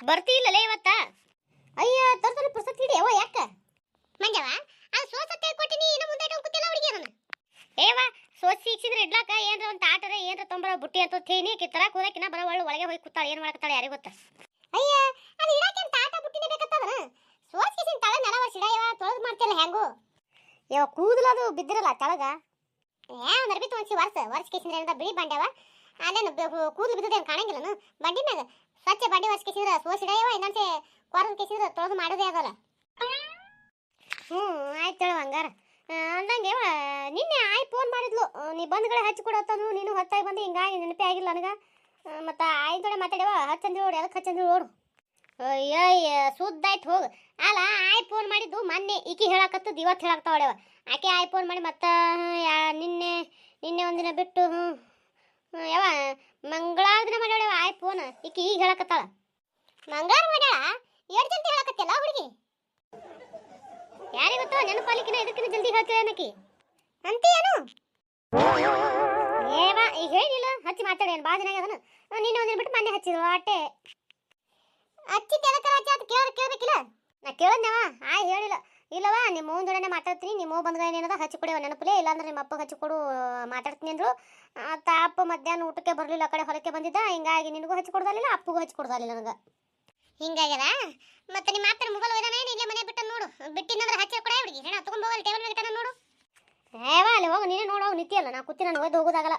ಬರ್ತಿಲ್ಲಲೇ ಇವತ್ತ? ಅಯ್ಯ ತರ್ಸಲ ಪ್ರಸಕ್ತಿ ಇದೆ ಅವ ಯಾಕ? ಮಂಜವ ಆ ಸೋಸತ್ತೆ ಕೊಟ್ಟಿನಿ ಇನ್ನು ಮುಂದೆ ಕುತ್ತಿಲ್ಲ ಕೂತಿಲ್ಲ ಹುಡುಗಿ ಅದನ್ನ ಏವ ಸೋಸಿ ಸಿಕ್ಸಿದ್ರೆ ಇಡ್ಲಾಕ ಏನ್ರ ಒಂದು ತಾಟರ ಏನ್ರ ತೊಂಬರ ಬುಟ್ಟಿ ಅಂತ ತೇನಿ ಕಿತ್ತರ ಕೂದಕಿನ ಬರ ಒಳ್ಳೆ ಒಳಗೆ ಹೋಗಿ ಕೂತಾಳ ಏನು ಮಾಡಕತ್ತಾಳೆ ಯಾರಿಗೆ ಗೊತ್ತ? ಅಯ್ಯ ಅದು ಇಡಕ್ಕೆ ತಾಟ ಬುಟ್ಟಿನೇ ಸೋಸಿ ಕಿಸಿನ ತಳ ನೆಲ ವರ್ಷ ಯವ ತೊಳೆದು ಮಾಡ್ತಿಲ್ಲ ಹೆಂಗು ಯಾವ ಕೂದಲದು ಬಿದ್ದಿರಲ್ಲ ತಳಗ? ಏ ಒಂದು ಅರ್ಬಿ ತೊಗೊಂಡ್ಸಿ ವರ್ಷ ವರ್ಷ ಕೇಸಿಂದ್ರೆ ಏನದ ಬಿಳಿ ಬಂಡ್ಯಾವ ಅಲ್ಲೇನು ಕೂದಲು ಬಿದ್ದದೇನು ಕಾಣಂಗಿಲ್ಲನು? ಬಂಡಿ ಮ್ಯಾಗ. ಸ್ವಚ್ಛ ಬಡಿ ಕೆಸಿದ್ರ, ಸೋಸ್ ಇಡಯವ ಇನ್ನೊಂದ್ಸೆ ಕೊರದು ಕಿಸಿದ್ರ, ತೊಳೆದು ಮಾಡೋದೇ ಅದಲ್ಲ. ಹ್ಞೂ ಆಯ್ತು ಹೇಳು ಹಂಗಾರ ಅಂದಂಗೆ ನಿನ್ನೆ ಆಯ್ ಫೋನ್ ಮಾಡಿದ್ಲು. ನೀ ಬಂದ ಕಡೆ ಹಚ್ಚಿ ಕೊಡತ್ತಂದು ನೀನು ಹೊತ್ತಾಗಿ ಬಂದು, ಹಿಂಗಾಗಿ ನೆನಪೇ ಆಗಿಲ್ಲ ನನಗೆ. ಮತ್ತು ಆಯ್ ಕಡೆ ಮಾತಾಡ್ಯವ ಹಚ್ಚಂದಿ ನೋಡು ಅದಕ್ಕೆ ಹಚ್ಚಂದ್ರಿ ನೋಡು ಸುದ್ದ ಆಯ್ತು ಹೋಗು. ಅಲ್ಲ, ಆಯ್ ಫೋನ್ ಮಾಡಿದ್ದು ಮೊನ್ನೆ, ಈಕಿ ಹೇಳಕತ್ತದ ಇವತ್ತು ಹೇಳಕ್ತಾವಡ್ಯವ ಆಕೆ ಆಯ್ ಫೋನ್ ಮಾಡಿ ಮತ್ತೆ ನಿನ್ನೆ ನಿನ್ನೆ ಒಂದಿನ ಬಿಟ್ಟು ಹ್ಞೂ ಯಾವ ಮಂಗಳಾರ್ದನ ದಿನ ಮಾಡ್ಯಾಳವ ಆಯ್ ಫೋನ್ ಈಕಿ ಈಗ ಹೇಳಕತ್ತಾಳ. ಮಂಗಳಾರ ಮಾಡ್ಯಾಳ? ಎರಡು ಜಲ್ದಿ ಹೇಳಕತ್ತಿಲ್ಲ ಹುಡುಗಿ? ಯಾರಿಗೆ ಗೊತ್ತೋ ನೆನಪಾಲಿಕಿನ ಇದಕ್ಕಿನ ಜಲ್ದಿ ಹೇಳ್ತೀವಿ ಅನ್ನಕಿ. ಅಂತೀಯೇನು? ಏವಾ ಈಗ ಹೇಳಿಲ್ಲ. ಹಚ್ಚಿ ಮಾತಾಡೇನು ಭಾಳ ದಿನ ಅದನ್ನು ನೀನು ಒಂದಿನ ಬಿಟ್ಟು ಮೊನ್ನೆ ಹಚ್ಚಿದ್ರು ಆಟೆ. ಹಚ್ಚಿ ಎದಕ್ಕೆ ಹಚ್ಚಿ ಅದು ಕೇಳೋದು ಕೇಳಬೇಕಿಲ್ಲ? ನಾ ಕೇಳದ್ನವ ಆಯ್ ಹೇಳಿಲ್ಲ. ಇಲ್ಲವ ನಿಮ್ಮ ಅವ್ವನ ಜೋಡನೆ ಮಾತಾಡ್ತೀನಿ ನಿಮ್ಮ ಅವ್ವ ಬಂದ್ಗ ಏನೇನದ ಹಚ್ಚಿ ಕೊಡಿವ ನೆನಪಲೇ ಇಲ್ಲಾಂದ್ರೆ ನಿಮ್ಮ ಅಪ್ಪಗೆ ಹಚ್ಚಿ ಕೊಡು ಮಾತಾಡ್ತೀನಿ ಅಂದ್ರು. ತಾಪ ಮಧ್ಯಾಹ್ನ ಊಟಕ್ಕೆ ಬರಲಿಲ್ಲ ಆ ಕಡೆ ಹೊರಕ್ಕೆ ಬಂದಿದ್ದ. ಹಿಂಗಾಗಿ ನಿನಗೂ ಹಚ್ಚಿ ಕೊಡ್ದಲಿಲ್ಲ ಅಪ್ಪಗೂ ಹಚ್ಚಿ ಕೊಡ್ದಲಿಲ್ಲ ನನಗೆ. ಹಿಂಗಾಗ್ಯದ? ಮತ್ತೆ ನಿಮ್ಮ ಮಾತ್ರ ಮೊಬೈಲ್ ಒಯ್ದಾನ ಏನು ಇಲ್ಲೇ ಮನೆ ಬಿಟ್ಟು ನೋಡು. ಬಿಟ್ಟಿನಂದ್ರೆ ಹಚ್ಚಿ ಕೊಡ ಹುಡುಗಿ. ಹೆಣ ತಗೊಂಡು ಹೋಗಲ್ಲ ಟೇಬಲ್ ಮೇಲೆ ನೋಡು. ಏವಾ ಅಲ್ಲಿ ಹೋಗು ನೀನೇ ನೋಡು ಅವ್ನು ನಿತ್ಯಲ್ಲ ನಾ ಕೂತಿ ನಾನು ಒಯ್ದು ಹೋಗೋದಾಗಲ್ಲ.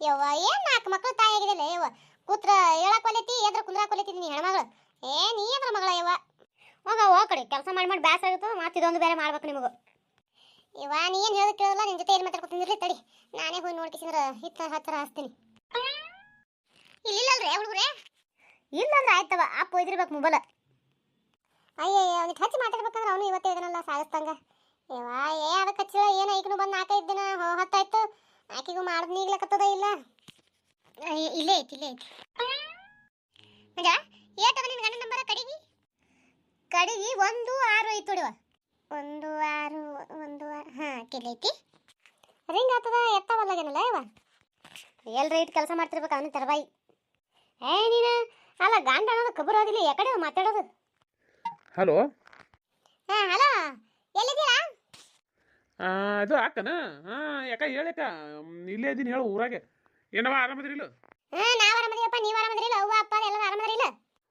ಯವ್ವ ಏನು ನಾಲ್ಕು ಮಕ್ಕಳು ತಾಯಿ ಆಗಿದೆಲ್ಲ ಯವ್ವ? ಕೂತ್ರ ಹೇಳಕ್ ಒಲೆತಿ ಎದ್ರ ಕುಂದ್ರಾಕ್ ಒಲೆತಿದ್ದಿ ನೀ ಹೆಣ್ಮಗಳು. ಏ ನೀ ಎದ್ರ ಮಗಳ ಯವ್ವ? ಹೋಗ ಹೋಗ ಕಡೆ. ಕೆಲಸ ಮಾಡಿ ಮಾಡಿ ಬ್ಯಾಸ ಆಗುತ್ತೋ ಮತ್ತೆ ಇದೊಂದು ಬೇರೆ ಮಾಡ್ಬೇಕು ನಿಮಗೂ. ಇವ ನೀ ಏನು ಹೇಳೋದು ಕೇಳಲ್ಲ ನಿನ್ನ ಜೊತೆ ಏನು ಮಾತಾಡ್ಕೊತಿದ್ರಿ ತಡಿ. ನಾನೇ ಹೋಗಿ ನೋಡ್ಕಿಸಿದ್ರ ಹಿತ್ತ ಹತ್ತಿರ ಹಾಸ್ತೀನಿ ಇಲ್ಲಿಲ್ಲಲ್ರಿ ಹುಡುಗ್ರೆ? ಇಲ್ಲಂದ್ರೆ ಆಯ್ತವ ಅಪ್ಪ ಒಯ್ದಿರ್ಬೇಕು ಮೊಬೈಲ್. ಅಯ್ಯಯ್ಯ ಅವ್ನಿಗೆ ಹಚ್ಚಿ ಮಾತಾಡ್ಬೇಕಂದ್ರೆ ಅವನು ಇವತ್ತೇ ಇದನ್ನೆಲ್ಲ ಸಾಗಿಸ್ತಂಗ ಇವ ಏ ಅದಕ್ಕೆ ಹಚ್ಚಿಲ್ಲ ಏನು ಈಗನು ಬಂದು ನಾಲ್ಕೈದು ದಿನ ಹೊತ್ತಾಯ್ತು. ಆಕೆಗೂ ಮಾಡ್ದು ನೀಗ್ಲಕತ್ತದ ಇಲ್ಲ. ಇಲ್ಲೇ ಐತಿ ಇಲ್ಲೇ ಐತಿ. ಮಂಜ ಏಟದ ನಿನ್ನ ಗಂಡನ ನಂಬರ ಕಡಿಗಿ ಕಡಿಗಿ ಒಂದು ಆರು ಐತೆ ನೋಡಿವ ಒಂದು ಆರು ಒಂದು ಹಾಂ ಕೆಲೈತಿ ರಿಂಗ್ ಆಗ್ತದ? ಎತ್ತವಲ್ಲಾಗೇನಲ್ಲ ಇವ ಎಲ್ರ ಇಟ್ಟು ಕೆಲಸ ಮಾಡ್ತಿರ್ಬೇಕು ಅವನ ತರಬಾಯಿ. ಏ ನೀನು ಅಲ್ಲ ಗಾಂಡ ಅನ್ನೋದು ಕಬರ್ ಆಗಿಲ್ಲ ಯಾಕಡೆ ಮಾತಾಡೋದು. ಹಲೋ? ಹಾ ಹಲೋ ಎಲ್ಲಿದ್ದೀರಾ? ಅದು ಅಕ್ಕನ ಹಾಂ ಯಾಕ ಹೇಳಕ್ಕ? ಇಲ್ಲೇ ಇದ್ದೀನಿ ಹೇಳು ಊರಾಗೆ. ಏನವ ಆರಾಮದಿರಿಲ್ಲ? ಹಾ ನೀವ್ ಆರಾಮದಿರಿಲ್ಲ ಅವ್ವ ಅಪ್ಪ ಎಲ್ಲ ಆರಾಮದಿರಿಲ್ಲ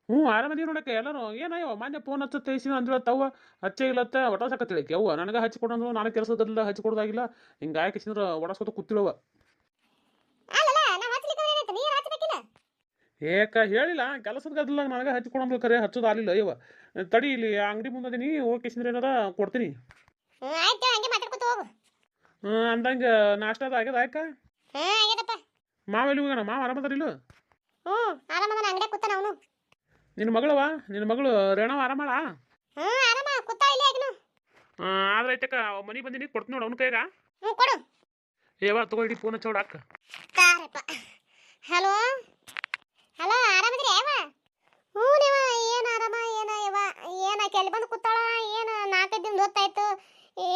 ಹ್ಞೂ ಆರಾಮದಿ ನೋಡಕ್ಕೆ ಎಲ್ಲರೂ ಏನಯ್ಯೋ ಮಾನ್ಯ ಫೋನ್ ಹಚ್ಚತ್ತೆ ಇಸಿನ ಅಂದ್ರ ತವ್ವ ಹಚ್ಚೇ ಇಲ್ಲತ್ತ ಒಟಾಸಕತ್ತಿಳಕ್ಕೆ ಅವ್ವ ನನಗೆ ಹಚ್ಚಿ ಕೊಡಂದ್ರು ನಾನು ಕೆಲಸದಲ್ಲ ಹಚ್ಚಿ ಕೊಡೋದಾಗಿಲ್ಲ. ಹಿಂಗಾಗಿ ಕಿಸಿಂದ್ರ ಒಡಸ್ಕೊತ ಕೂತಿಳವ ಏಕ ಹೇಳಿಲ್ಲ. ಕೆಲಸದ ಗದ್ದಲ ನನಗೆ ಹಚ್ಚಿ ಕೊಡಂದ್ರು ಕರೆ ಹಚ್ಚೋದು ಆಗಲಿಲ್ಲ ಅಯ್ಯವ ತಡಿ ಇಲ್ಲಿ ಅಂಗಡಿ ಮುಂದದೀನಿ ಓಕೆ ಸಿಂದ್ರ ಏನಾರ ಕೊಡ್ತೀನಿ. ಹಂಗೆ ಹೋಗು. ಹ್ಞೂ ಅಂದಂಗೆ ನಾಷ್ಟದ ಆಗ್ಯದ ಆಯ್ಕ? ಮಾವೆಲ್ಲಿ ಹೋಗೋಣ ಮಾವ ಆರಾಮದಾರಿಲ್ಲ ಹ್ಮ್ ಆರಾಮದನ ಅಂಗಡಿ ಕೂತಾನ ಅವನು. ನಿನ್ನ ಮಗಳವ? ನಿನ್ನ ಮಗಳು ರೇಣವ ಆರಾಮಳ? ಹ್ಮ್ ಆರಾಮ. ಕೂತಾ ಇಲ್ಲೇ ಈಗನು ಆದ್ರೆ ಐತಕ್ಕ ಮನೆ ಬಂದಿನಿ ಕೊಡ್ತೀನಿ ನೋಡು ಅವ್ನ ಕೈಗ. ಹ್ಮ್ ಕೊಡು. ಏವ ತಗೊಳ್ಳಿ ಫೋನ್ ಹಚ್ಚೋಡ ಅಕ್ಕ. ಹಲೋ? ಹಲೋ ಆರಾಮದ್ರಿ ಯಾವ ಹ್ಞೂ ನೀವ ಏನು ಆರಾಮ ಏನ ಯವ ಏನ ಕೆಲ್ ಬಂದು ಕೂತಾಳ? ಏನು ನಾಲ್ಕೈದು ದಿನ ಗೊತ್ತಾಯ್ತು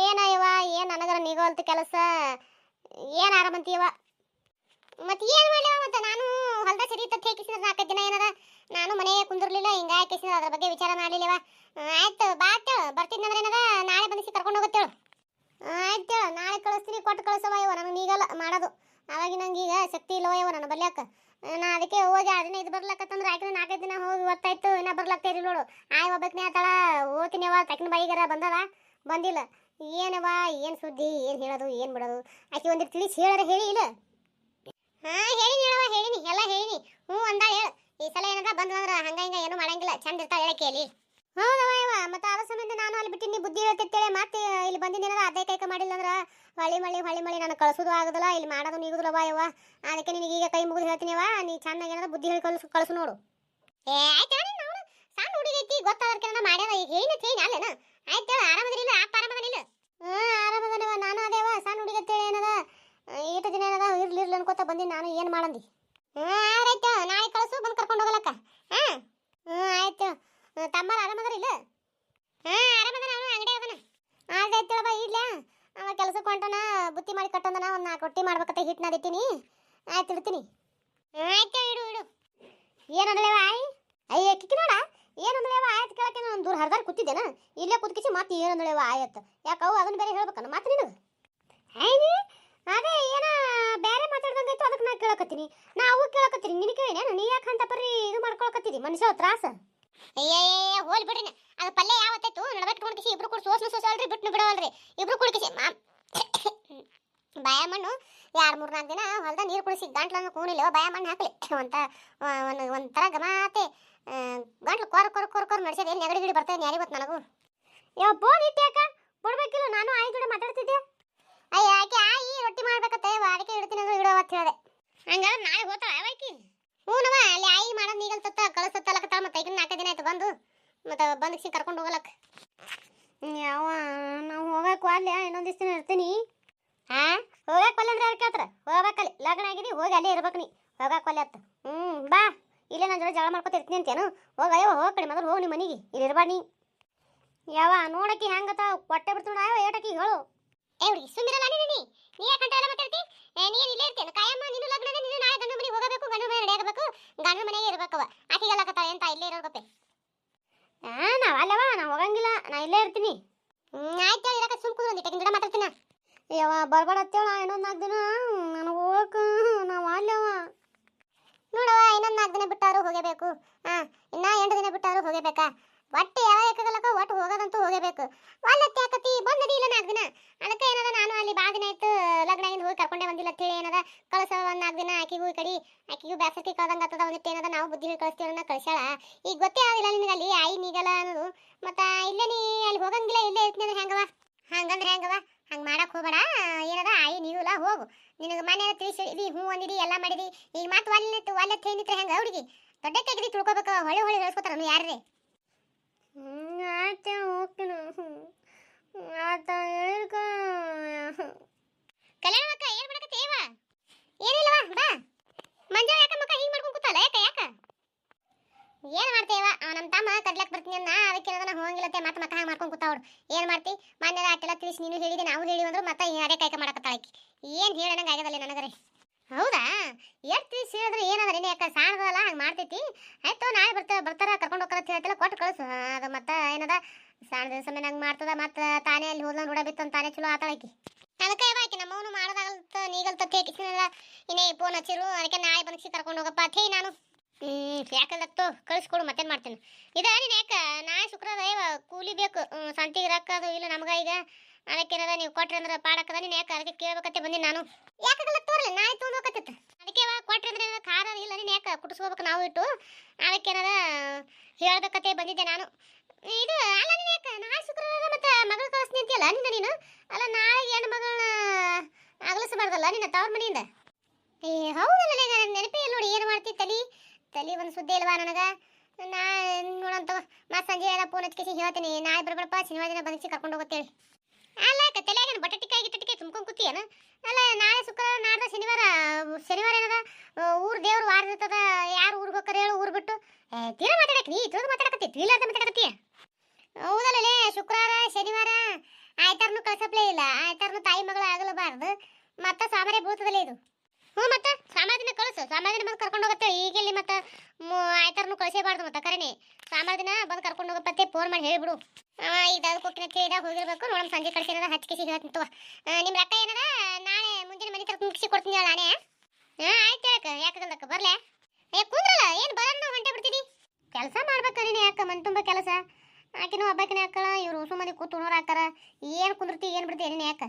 ಏನ ಯವ ಏನು ನನಗರ ನಿಗೋಲ್ತು ಕೆಲಸ? ಏನು ಆರಾಮಂತೀವ ಮತ್ತೆ ಏನು ಮಾಡ್ಲಿವ ಮತ್ತೆ? ನಾನು ಹೊಲ್ದ ಸರಿ ತತ್ ಹೇಕಿಸಿದ್ರೆ ನಾಲ್ಕೈದು ದಿನ ಏನದ ನಾನು ಮನೆಯ ಕುಂದಿರ್ಲಿಲ್ಲ, ಹಿಂಗಾಗಿ ಅದ್ರ ಬಗ್ಗೆ ವಿಚಾರ ಮಾಡಲಿಲ್ಲವ? ಆಯ್ತು, ಬಾ ಅಂತೇಳು ಬರ್ತಿದ್ನಂದ್ರೆ ಏನದ? ನಾಳೆ ಬಂದಿಸಿ ಕರ್ಕೊಂಡು ಹೋಗುತ್ತೇಳು. ಆಯ್ತು, ನಾಳೆ ಕಳಿಸ್ತೀನಿ, ಕೊಟ್ಟು ಕಳಿಸವ ಇವ ನನಗೆ ಈಗಲ್ಲ ಮಾಡೋದು. ಅವಾಗ ನಂಗೆ ಈಗ ಶಕ್ತಿ ಇಲ್ಲವ ಇವ ನಾನು ಬರ್ಲ್ಯಾಕ ನಾ ಅದಕ್ಕೆ ಹೋಗಿ ಅದನ್ನ ಇದು ಬರ್ಲಕತ್ತಂದ್ರೆ ಆಕಿನ ನಾಲ್ಕೈದು ದಿನ ಹೋಗಿ ಗೊತ್ತಾಯ್ತು ಇನ್ನ ಇರಲಿಲ್ಲ ನೋಡು. ಆಯ್ ಒಬ್ಬಕ್ನೇ ಆತಾಳ ಅವ ತಕಿನ ಬಾಯಿಗಾರ ಬಂದದ ಬಂದಿಲ್ಲ. ಏನವ ಏನು ಸುದ್ದಿ, ಏನು ಹೇಳೋದು, ಏನು ಬಿಡೋದು? ಆಕೆ ಒಂದಿಟ್ಟು ತಿಳಿಸಿ ಹೇಳಾರ ಹೇಳಿ, ಇಲ್ಲ? ಹಾ, ಹೇಳಿನಿ ಹೇಳವ ಹೇಳಿನಿ, ಎಲ್ಲ ಹೇಳಿನಿ. ಹ್ಞೂ ಅಂದ ಹೇಳು. ಈ ಸಲ ಏನದ ಬಂದ್ರಂದ್ರ ಹಂಗ ಹಿಂಗ ಏನು ಮಾಡಂಗಿಲ್ಲ. ಚಂದ ಇರ್ತಾವ ಹೇಳಕ್ಕೆ ಹೇಳಿ ಹೌದವ ಇವ ಮತ್ತೆ ಅದ ಸಂಬಂಧ ನಾನು ಅಲ್ಲಿ ಬಿಟ್ಟಿನಿ ಬುದ್ಧಿ ಹೇಳ್ತಿರ್ತೇಳೆ ಮತ್ತೆ ಇಲ್ಲಿ ಬಂದಿದ್ದೇನದ ಅದೇ ಕೈಕ ಮಾಡಿಲ್ಲ ಅಂದ್ರ ಹೊಳಿ ಮಳಿ ಹೊಳಿ ಮಳಿ ನಾನು ಕಳ್ಸೋದು ಆಗೋದಿಲ್ಲ. ಇಲ್ಲಿ ಮಾಡೋದು ನೀಗುದಿಲ್ಲವ ಯವ್ವ ಅದಕ್ಕೆ ನಿನಗೆ ಈಗ ಕೈ ಮುಗಿದು ಹೇಳ್ತೀನಿವ ನೀ ಚೆನ್ನಾಗಿ ಏನಾದ ಬುದ್ಧಿ ಹೇಳಿ ಕಳ್ಸು ಕಳ್ಸು ನೋಡು. ಏ ಆಯ್ತು ನೋಡು. ಸಣ್ಣ ಹುಡುಗಿ ಐತಿ ಗೊತ್ತಾದ್ರ ಮಾಡ್ಯಾದ ಈಗ ಏನು ಚೇಂಜ್ ಅಲ್ಲೇನ? ಆಯ್ತು ಹೇಳು ಆರಾಮದಿರಿಲ್ಲ ಅಪ್ಪ ಆರಾಮದನಿಲ್ಲ ಹ್ಞೂ ಆರಾಮದನವ ನಾನು ಅದೇವ ಸಣ್ಣ ಹುಡುಗಿ ಅಂತೇಳಿ ಏನದ ಏಟು ದಿನ ಏನದ ಇರ್ಲಿ ಇರ್ಲಿ ಅನ್ಕೋತ ಬಂದಿನಿ. ನಾನು ಏನು ಮಾಡಂದಿ? ಹ್ಞೂ ಬಂದು ಕರ್ಕೊಂಡು ಹೋಗಲಕ್ಕ. ಹಾಂ? ಹ್ಞೂ, ಆಯ್ತು. ತಮ್ಮ ಆರಾಮದರಿಲ್ಲ ಹಾಂ ಆರಾಮದನ ಅವನು ಅಂಗಡಿ ಅದನ. ಆಯ್ತು ಬಾ ಇಲ್ಲ ಅವ ಕೆಲಸಕ್ಕೆ ಹೊಂಟನ, ಬುತ್ತಿ ಮಾಡಿ ಕಟ್ಟಂದನ, ಒಂದು ನಾಲ್ಕು ರೊಟ್ಟಿ ಮಾಡ್ಬೇಕಂತ ಹಿಟ್ಟು ನಾದಿಟ್ಟಿನಿ. ಆಯ್ತು, ಇಡ್ತೀನಿ. ಆಯ್ತು, ಇಡು ಇಡು. ಏನಂದಳವ ಆಯ್? ಅಯ್ಯ, ಕಿಕ್ಕಿ ನೋಡ. ಹರ್ದಾರ್ ಕೂತಿದ್ದೇನ. ಇಲ್ಲೇ ಕೂತ್ಕಿಸಿ ಮತ್ತೆ ಏನಂದಳೆವ ಆಯತ್. ಯಾಕೆ ಅವು ಅದನ್ನ ಬೇರೆ ಹೇಳ್ಬೇಕನ್ನು ಮತ್ತೆ ನಿನಗೆ ಐನಿ ಅದೇ ಏನ ಬೇರೆ ಮಾತಾಡ್ದಂಗಾಯ್ತು ಅದಕ್ಕೆ ನಾ ಕೇಳಕತ್ತೀನಿ ನಾವು ಕೇಳಕತ್ತೀರಿ ಕೇಳಕತ್ತೀನಿ ಕೇಳಿನ ಕೇಳೇನ ನೀ ಯಾಕೆ ಅಂತ ಪರಿ ಇದು ಮಾಡ್ಕೊಳಕತ್ತೀರಿ ಮನುಷ್ಯ ತ್ರಾಸ ಅಯ್ಯಯ್ಯ ಹೋಲ್ ಬಿಡ್ರಿ. ಅದು ಪಲ್ಲೆ ಯಾವತ್ತಾಯ್ತು? ನಡಬೇಕು ನೋಡ್ಕಿಸಿ ಇಬ್ರು ಕೂಡ ಸೋಸ್ನು ಸೋಸಲ್ರಿ ಬಿಟ್ನು ಬಿಡವಲ್ರಿ. ಇಬ್ರು ಕುಡ್ಕಿಸಿ ಮಾ ಬಾಯ ಮಣ್ಣು ಎರಡು ಮೂರು ನಾಲ್ಕು ದಿನ ಹೊಲದ ನೀರು ಕುಡಿಸಿ ಗಂಟ್ಲನ್ನು ಕೂನಿಲ್ಲ ಬಾಯ ಮಣ್ಣು ಹಾಕಲಿ. ಒಂತ ಒಂದು ಒಂಥರ ಗಮಾತೆ. ಗಂಟ್ಲು ಕೊರ ಕೊರ ಕೊರ ಕೊರ ನಡ್ಸೋದು ಏನು ನೆಗಡಿ ಗಿಡಿ ಬರ್ತದೆ ಯಾರಿಗೆ ಗೊತ್ತು ನನಗೂ? ಯಾವ ಫೋನ್ ಇಟ್ಟ್ಯಾಕ ಬಿಡ್ಬೇಕಿಲ್ಲ ನಾನು ಆಯಿ ಜೋಡಿ ಮಾತಾಡ್ತಿದ್ದೆ. ಅಯ್ಯ ಆಕೆ ಆಯಿ ರೊಟ್ಟಿ ಮಾಡ್ಬೇಕತ್ತೆ ಅಡಿಕೆ ಇಡ್ತೀನಿ ಅಂದ್ರೆ ಇಡೋ ಅಂತ ಹೇಳಿದೆ. ಹಂಗಾದ್ರೆ ನಾಳೆ ಹೋಗ್ತಾಳ ಯಾವಾಕಿ? ಹ್ಞೂನವ ಅಲ್ಲಿ ಆಯಿ ಮಾಡೋದು ನೀಗಲ್ತತ್ತ ಕಳಿಸತ್ತಲಕತ್ತಾಳ ಮತ್ತೆ ಈಗ ನಾಲ್ಕು ದಿನ ಆಯ್ತು ಬಂದು. ಮತ್ತೆ ಬಂದು ಕರ್ಕೊಂಡು ಹೋಗಲಕ್ಕ ಯಾವ ನಾವು ಹೋಗಕ್ಕೆ ಅಲ್ಲೇ ಇನ್ನೊಂದು ದಿವಸ ದಿನ ಇರ್ತೀನಿ. ಹಾಂ ಹೋಗಕ್ಕೆ ಒಲ್ಲೆ ಅಂದ್ರೆ ಯಾರು ಕೇಳ್ತಾರೆ? ಹೋಗ್ಬೇಕಲ್ಲಿ ಲಗ್ನ ಆಗಿದಿ, ಹೋಗಿ ಅಲ್ಲೇ ಇರ್ಬೇಕು ನೀ. ಹೋಗಕ್ಕೆ ಒಲ್ಲೆ ಹ್ಞೂ ಬಾ. ಇಲ್ಲೇ ನನ್ನ ಜೊತೆ ಜಗಳ ಮಾಡ್ಕೊತ ಇರ್ತೀನಿ ಅಂತೇನು ಹೋಗ ಅಯ್ಯೋ, ಹೋಗ ಕಡೆ ಮೊದಲು ಹೋಗಿ ನಿಮ್ಮ ಮನೆಗೆ. ಇಲ್ಲಿ ಇರ್ಬಾ ನೀ. ಯಾವ ನೋಡಕ್ಕೆ ಹೆಂಗತ್ತ ಹೊಟ್ಟೆ ಬಿಡ್ತು ನೋಡ. ಏಟಕಿ ಹೇಳು. ಏ ಹುಡುಗಿ ಸುಮ್ಮಿರಲ್ಲ ನೀನು ನೀ. ನೀ ಯಾಕೆ ಎಲ್ಲ ಮಾತಾಡ್ತಿ? ಏ, ಇಲ್ಲೇ ಇರ್ತೇನೆ ಕಾಯಮ್ಮ ನೀನು ಲಗ್ನದ ನೀನು ನಾಳೆ ಗಂಡು ಮನೆಗೆ ಹೋಗಬೇಕು ಗಂಡು ಮನೆ ನಡೆಯಬೇಕು. ಗಂಡು ಮನೆಗೆ ಇರ್ಬೇಕವ ಆಕೆಗೆಲ್ಲಕತ್ತಾಳ ಅಂತ ಇಲ್ಲೇ ಇರೋಗಪ್ಪೆ ಹಾ ನಾವ್ ಅಲ್ಲವ? ಹೋಗಂಗಿಲ್ಲ. ನಾ ಇಲ್ಲೇ ಇರ್ತೀನಿ. ಆಯ್ತಾ ಇರಕ ಸುಮ್ ಕೂತ್ರು ಒಂದಿಟ್ಟು ಗಿಡ ಮಾತಾಡ್ತೀನ ಯವ್ವ ಬರ್ಬೇಡ ಅಂತೇಳ ಇನ್ನೊಂದು ನಾಲ್ಕು ದಿನ? ನನಗೆ ಹೋಗಕ್ಕ ನಾವು ಅಲ್ಲವ? ನೋಡವ ಇನ್ನೊಂದು ನಾಲ್ಕು ದಿನ ಬಿಟ್ಟಾರು ಹೋಗಬೇಕು. ಆ ಇನ್ನ ಎಂಟು ದಿನ ಬಿಟ್ಟಾರು ಹೋಗಬೇಕಾ? ಒಟ್ಟು ಯಾವ ಯಾಕಾಗಲ್ಲಕ ಒಟ್ಟು ಹೋಗೋದಂತೂ ಹೋಗಬೇಕು. ಒಲ್ಲತ್ತೆ ಯಾಕತಿ ಬಂದ್ ಇಲ್ಲ ನಾಲ್ಕು ದಿನ. ಅದಕ್ಕೆ ನಾನು ಅಲ್ಲಿ ಭಾಳ ದಿನ ಆಯ್ತು ಲಗ್ನ ಆಗಿಂದ ಹೋಗಿ ಕರ್ಕೊಂಡೆ ಬಂದಿಲ್ಲ ಅಂತೇಳಿ ಏನದ? ಕಳ್ಸ, ಒಂದು ನಾಲ್ಕು ದಿನ ಆಕಿಗೂ ಈ ಕಡೆ, ಆಕಿಗೂ ಬ್ಯಾಸರ್ಕಿ ಕಳ್ದಂಗೆ ಆಗ್ತದ ಒಂದಿಟ್ಟು ಏನದ? ನಾವು ಬುದ್ಧಿ ಹೇಳಿ ಕಳಿಸ್ತೀವಿ ಅನ್ನೋ ಈಗ ಗೊತ್ತೇ ಆಗಿಲ್ಲ ನಿನಗೆ ಅಲ್ಲಿ ಐ ನೀಗಲ್ಲ ಅನ್ನೋದು. ಮತ್ತು ಇಲ್ಲೇ ನೀ ಅಲ್ಲಿ ಹೋಗಂಗಿಲ್ಲ, ಇಲ್ಲೇ ಐತಿ ಅಂದ್ರೆ ಹೆಂಗವ ಹಂಗಂದ್ರೆ ಹೆಂಗವ ಹಂಗೆ ಮಾಡಕ್ ಹೋಗಬೇಡ. ಏನದ? ಆಯಿ ನೀವುಲ್ಲ ಹೋಗು. ನಿನಗೆ ಮನೆ ತಿಳಿಸಿ ಇದಿ ಹ್ಞೂ ಅಂದಿದಿ, ಎಲ್ಲ ಮಾಡಿದಿ. ಈಗ ಮತ್ತೆ ಒಲ್ಲೆ ಒಲ್ಲೆ ಹೆಂಗ ಹೆಂಗೆ ಹುಡುಗಿ? ದೊಡ್ಡ ತೆಗೆದು ತಿಳ್ಕೊಬೇಕು ಹೊಳೆ ಹೊಳೆ ಹೇಳ್ಸ್ಕೊತಾರ ರೀ ಯಾರೇ ಆಯ್ತು, ಹೋಗ್ತೀನಿ. ಆತ ಹೇಳ್ಕ. ಕಲ್ಯಾಣ ಏನ್ ಮಾಡಕತ್ತೇವ ಏನಿಲ್ಲವ ಬಾ. ಮಂಜ ಯಾಕ ಮಕ್ಕ ಹಿಂಗೆ ಮಾಡ್ಕೊಂಡು ಕೂತಲ್ಲ ಯಾಕ ಯಾಕ? ಏನ್ ಮಾಡ್ತೇವ ನಮ್ಮ ತಮ್ಮ ಕಡ್ಲಕ್ ಬರ್ತೀನಿ ಅನ್ನ ಅದಕ್ಕೆ ಹೋಗಂಗಿಲ್ಲತ್ತೆ ಮತ್ತೆ ಮಕ್ಕ ಹಂಗೆ ಮಾಡ್ಕೊಂಡು ಕೂತಾವ್ರು ಏನ್ ಮಾಡ್ತಿ? ಮನ್ಯಾಗ ಅಟ್ಟೆಲ್ಲ ತಿಳಿಸಿ ನೀನು ಹೇಳಿದೆ, ನಾವು ಹೇಳಿ ಅಂದ್ರು, ಮತ್ತೆ ಅದೇ ಕಾಯ್ಕ ಮಾಡಕತ್ತಾಳಕಿ ಏನ್ ಹೇಳಂಗ ಆಗದಲ್ಲ ನನಗರೆ. ಹೌದಾ? ಎಷ್ಟು ತಿಳಿಸಿ ಹೇಳಿದ್ರೆ ಏನದ ನೀನು ಯಾಕೆ ಸಾಣದಲ್ಲ, ಹಂಗೆ ಮಾಡ್ತೈತಿ? ಆಯ್ತು, ನಾಳೆ ಬರ್ತೇವೆ ಬರ್ತಾರ, ಕರ್ಕೊಂಡು ಅಂತ ಹೇಳ್ತಿಲ್ಲ, ಕೊಟ್ಟು ಕಳಿಸು. ಅದು ಮತ್ತೆ ಏನದ? ಸಣ್ಣ ಮೇಲೆ ಹಂಗೆ ಮಾಡ್ತದ, ಮತ್ತೆ ತಾನೇ ಅಲ್ಲಿ ಹೋದ್ಲ ರೂಢ ಬಿತ್ತಂತ ತಾನೇ ಚಲೋ ಆತಾಳಕಿ ಅದಕ್ಕೆ ಬಾಕಿ ನಮ್ಮವನು ಮಾಡೋದಾಗಲ್ತ ನೀಗಲ್ತ ತೇಕಿಸಿನಲ್ಲ ಇನ್ನೇ ಫೋನ್ ಹಚ್ಚಿರು, ಅದಕ್ಕೆ ನಾಳೆ ಬಂದಿಸಿ ಕರ್ಕೊಂಡು ಹೋಗಪ್ಪ ಥೇ ನಾನು. ಹ್ಮ್ ಯಾಕಲ್ಲತ್ತು ಕಳಿಸ್ಕೊಡು, ಮತ್ತೇನು ಮಾಡ್ತೇನೆ. ಇದ ನೀನು ಯಾಕ, ನಾಳೆ ಶುಕ್ರವಾರ ಇವ ಕೂಲಿ ಬೇಕು ಸಂತಿಗೆ ರೊಕ್ಕ ಅದು ಇಲ್ಲ ನಮ್ಗೆ ಈಗ. ಅದಕ್ಕೆ ಏನದ ನೀವು ಕೊಟ್ರಿ ಅಂದ್ರೆ ಪಾಡಕ್ಕದ ನೀನು, ಯಾಕ ಅದಕ್ಕೆ ಕೇಳ್ಬೇಕತ್ತೆ ಬಂದಿನಿ ನಾನು. ಯಾಕಾಗಲ್ಲ ತೋರಲ್ಲ ನಾಳೆ ತೊಗೊಂಡೋಗತ್ತಿತ್ತು ಅದಕ್ಕೆ ಇವಾಗ ಕೊಟ್ರಿ ಅಂದ್ರೆ ಖಾರ ಇಲ್ಲ ನೀನು, ಯಾಕ ಕುಡಿಸ್ಕೋಬೇಕು ನಾವು ಇಟ್ಟು. ಅದಕ್ಕೆ ಏನದ ಹೇಳ್ಬೇಕತ್ತೆ ಬಂದಿದ್ದೆ ನಾನು. ಇದು ಅಲ್ಲ ನೀನು ಯಾಕ? ನಾಳೆ ಶುಕ್ರವಾರ ಮತ್ತೆ ಮಗಳ ಕಳಿಸ್ತೀನಿ ಅಂತೀಯಲ್ಲ ನಿನ್ನ ನೀನು? ಅಲ್ಲ ನಾಳೆ ಹೆಣ್ಣು ಮಗಳನ್ನ ಅಗಲಿಸಬಾರ್ದಲ್ಲ ನಿನ್ನ ತವ್ರ ಮನೆಯಿಂದ? ಏ, ಹೌದಲ್ಲ ನನಗೆ ನೆನಪೇ ಇಲ್ಲ ನೋಡಿ, ಏನು ಮಾಡ್ತಿ ತಲಿ? ತಲಿ ಒಂದು ಸುದ್ದಿ ಇಲ್ವಾ ನನಗೆ? ನಾ ನೋಡಂತ ಮಾ ಸಂಜೆ ಎಲ್ಲ ಫೋನ್ ಹಚ್ಕೇಸಿ ಹೇಳ್ತೀನಿ. ನಾಳೆ ಬರ್ಬೇಡಪ್ಪ ಶನಿವಾರ ದಿನ ಬಂದಿಸಿ ಕರ್ಕೊಂಡು ಹೋಗುತ್ತೇಳಿ. ಅಲ್ಲ ಯಾಕೆ ತಲೆಯಾಗ ಬಟಾಟಿಕಾಯಿ ಗಿಟ್ಟಟಿಕಾಯಿ ತುಂಬ್ಕೊಂಡು ಕೂತಿಯೇನ? ಅಲ್ಲ ನಾಳೆ ಶುಕ್ರವಾರ ನಾಡ್ದ ಶನಿವಾರ ಶನಿವಾರ ಏನದ? ಊರು ದೇವ್ರು ವಾರ ಇರ್ತದ, ಯಾರು ಊರಿಗೆ ಹೋಗ್ತಾರೆ ಹೇಳು, ಊರು ಬಿಟ್ಟು? ತೀರಾ ಮಾತಾಡಕ್ ನೀ ತಿಳಿದು ಮಾತಾಡಕತ್ತಿ ತಿಳಿಲಾರ್ದ ಮಾತಾಡಕತ್ತೀಯ ಹೌದಲ್ಲೇ ಶುಕ್ರವಾರ, ಶನಿವಾರ, ಆಯ್ತಾರನು ಕಳ್ಸಪ್ಲೇ ಇಲ್ಲ. ಆಯ್ತಾರನು ತಾಯಿ ಮಗಳು ಆಗಲಬಾರ್ದು. ಮತ್ತೆ ಸಾಮಾರೇ ಬೀಳ್ತದಲ್ಲ ಇದು? ಹ್ಞೂ ಮತ್ತೆ ಸಾಮಾರ ದಿನ ಕಳಿಸು. ಸಾಮಾರ ದಿನ ಬಂದು ಕರ್ಕೊಂಡು ಹೋಗತ್ತೆ. ಈಗೆಲ್ಲಿ ಮತ್ತೆ ಆಯ್ತಾರನು ಕಳಿಸೇಬಾರ್ದು ಮತ್ತೆ ಕರೆನೆ. ಸಾಮಾರ ದಿನ ಬಂದು ಕರ್ಕೊಂಡು ಹೋಗಪ್ಪತ್ತೆ. ಫೋನ್ ಮಾಡಿ ಹೇಳಿಬಿಡು. ಬಿಡು ಈಗ ಅದಕ್ಕೆ ಹೋಗ್ತೀನಿ ಅಂತ ಹೇಳಿದಾಗ ಹೋಗಿರ್ಬೇಕು. ನೋಡಮ್ ಸಂಜೆ ಕಳಿಸಿರೋದ ಹಚ್ಕಿಸಿ ಹೇಳ್ತಂತವ ನಿಮ್ಮ ರೊಕ್ಕ ಏನದ ನಾಳೆ ಮುಂದಿನ ಮನೆ ತರಕ ಮುಗಿಸಿ ಕೊಡ್ತೀನಿ ಹೇಳ ನಾನೇ. ಹಾಂ ಆಯ್ತು ಹೇಳಕ್ಕ. ಯಾಕಾಗಲ್ಲಕ್ಕ ಬರಲೇ? ಏ, ಕುಂದ್ರಲ್ಲ? ಏನು ಬರೋಣ ಹೊಂಟೆ ಬಿಡ್ತೀನಿ. ಕೆಲಸ ಮಾಡ್ಬೇಕು ನೀನು ಯಾಕೆ? ಮನ್ ತುಂಬ ಕೆಲಸ. ಆಕಿನೂ ಹಬ್ಬಕಿನ ಹಾಕಳ ಇವ್ರು ಹೊಸ ಮಂದಿ ಕೂತು ಉಣೋರು ಹಾಕಾರ ಏನು ಕುಂದಿರ್ತಿ, ಏನು ಬಿಡ್ತಿ, ಏನೇನು ಯಾಕೆ?